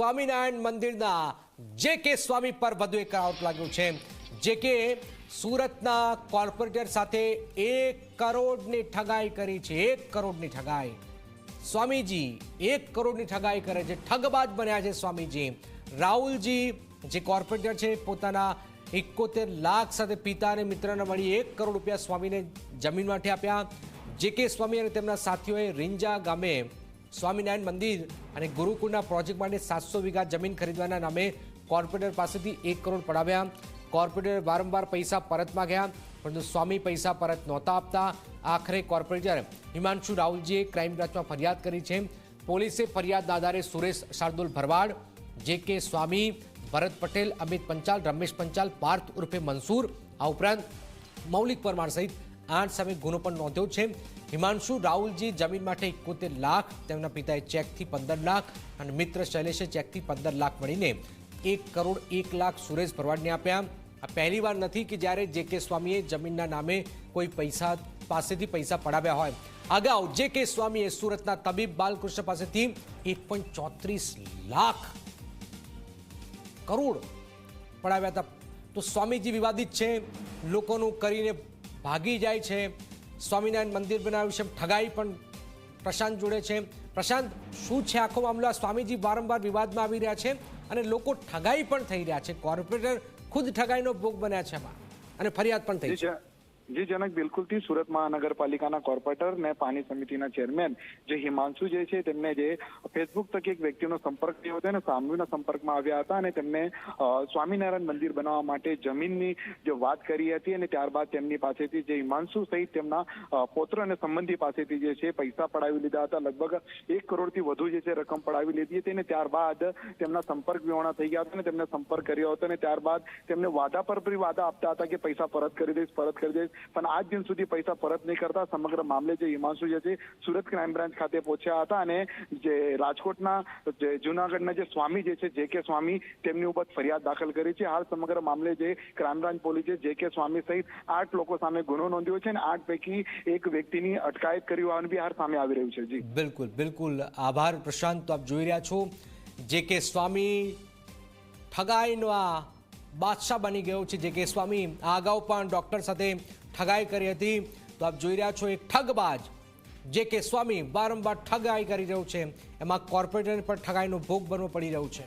સ્વામિનારાયણ મંદિરના જે કે સ્વામી પર વધુ એક આરોપ લાગ્યો છે. જે કે સુરતના કોર્પોરેટર સાથે એક કરોડની ઠગાઈ કરી છે. એક કરોડની ઠગાઈ. સ્વામીજી, એક કરોડની ઠગાઈ કરે છે. ઠગબાજ બન્યા છે સ્વામીજી. રાહુલજી, જે કોર્પોરેટર છે, પોતાના એકોતેર લાખ સાથે પિતા અને મિત્રને મળી એક કરોડ રૂપિયા સ્વામીને જમીન માટે આપ્યા. જે કે સ્વામી અને તેમના સાથીઓએ રીંજા ગામે સ્વામિનારાયણ મંદિર અને ગુરુકુળના પ્રોજેક્ટ માટે સાતસો વીઘા જમીન ખરીદવાના નામે કોર્પોરેટર પાસેથી એક કરોડ પડાવ્યા. કોર્પોરેટર વારંવાર પૈસા પરત માગ્યા પરંતુ સ્વામી પૈસા પરત નહોતા આપતા. આખરે કોર્પોરેટર હિમાંશુ રાહુલજીએ ક્રાઇમ બ્રાન્ચમાં ફરિયાદ કરી છે. પોલીસે ફરિયાદના આધારે સુરેશ શાર્દુલ ભરવાડ, જે કે સ્વામી ભરત પટેલ, અમિત પંચાલ, રમેશ પંચાલ, પાર્થ ઉર્ફે મંસૂર, આ ઉપરાંત મૌલિક પરમાર સહિત આઠ સામે ગુનો પણ નોંધ્યો છે. હિમાંશુ રાહુલજી જમીન માટે એકોતેર લાખ, તેમના પિતાએ ચેકથી પંદર લાખ અને મિત્ર શૈલેષે ચેકથી પંદર લાખ મળીને એક કરોડ એક લાખ સુરેશ ભરવાડને આપ્યા. આ પહેલી વાર નથી કે જ્યારે જે કે સ્વામીએ જમીનના નામે કોઈ પૈસા પાસેથી પૈસા પડાવ્યા હોય. અગાઉ જે કે સ્વામીએ સુરતના તબીબ બાલકૃષ્ણ પાસેથી એક ચોત્રીસ લાખ કરોડ પડાવ્યા હતા. તો સ્વામીજી વિવાદિત છે. લોકોનું કરીને ભાગી જાય છે. સ્વામિનારાયણ મંદિર બનાવ્યું છે. ઠગાઈ પણ પ્રશાંત જોડે છે. પ્રશાંત શું છે આખો મામલો? આ સ્વામીજી વારંવાર વિવાદમાં આવી રહ્યા છે અને લોકો ઠગાઈ પણ થઈ રહ્યા છે. કોર્પોરેટર ખુદ ઠગાઈનો ભોગ બન્યા છે એમાં અને ફરિયાદ પણ થઈ છે. જ- જનક બિલકુલથી સુરત મહાનગરપાલિકાના કોર્પોરેટર ને પાણી સમિતિના ચેરમેન જે હિમાંશુ જે છે, તેમને જે ફેસબુક તક એક વ્યક્તિનો સંપર્ક થયો હતો અને સામૂહિના સંપર્કમાં આવ્યા હતા અને તેમને સ્વામિનારાયણ મંદિર બનાવવા માટે જમીનની જે વાત કરી હતી અને ત્યારબાદ તેમની પાસેથી જે હિમાંશુ સહિત તેમના પોત્ર અને સંબંધી પાસેથી જે છે પૈસા પડાવી લીધા હતા. લગભગ એક કરોડથી વધુ જે છે રકમ પડાવી લીધી હતી અને ત્યારબાદ તેમના સંપર્ક વિહોણા થઈ ગયા હતા અને તેમને સંપર્ક કર્યો હતો અને ત્યારબાદ તેમને વાદા પર વાદા આપતા હતા કે પૈસા પરત કરી દઈશ, પરત કરી દઈશ. પણ આજ દિન સુધી પૈસા પરત નહીં કરતા. સમગ્ર મામલે જે હિમાંશુ જે છે, સુરત ક્રાઇમ બ્રાન્ચ ખાતે પહોંચ્યા હતા અને જે રાજકોટના, જે જુનાગઢના જે સ્વામી જે છે, જે કે સ્વામી, તેમની ઉપર ફરિયાદ દાખલ કરી છે. હાલ સમગ્ર મામલે જે ક્રાઇમ બ્રાન્ચ પોલીસે જે કે સ્વામી સહિત આઠ લોકો સામે ગુનો નોંધ્યો છે અને આઠ પૈકી એક વ્યક્તિની અટકાયત કરી હોવાનું બી હાલ સામે આવી રહ્યું છે. જી. બિલકુલ બિલકુલ. આભાર પ્રશાંત આપ જોઈ રહ્યા છો. જે કે સ્વામી ઠગાઈનો બાદશાહ બની ગયો છે. જે કે સ્વામી આ અગાઉ પણ ડૉક્ટર સાથે ઠગાઈ કરી હતી. તો આપ જોઈ રહ્યા છો એક ઠગબાજ જે કે સ્વામી વારંવાર ઠગાઈ કરી રહ્યો છે. એમાં કોર્પોરેટર પણ ઠગાઈનો ભોગ બનવો પડી રહ્યો છે.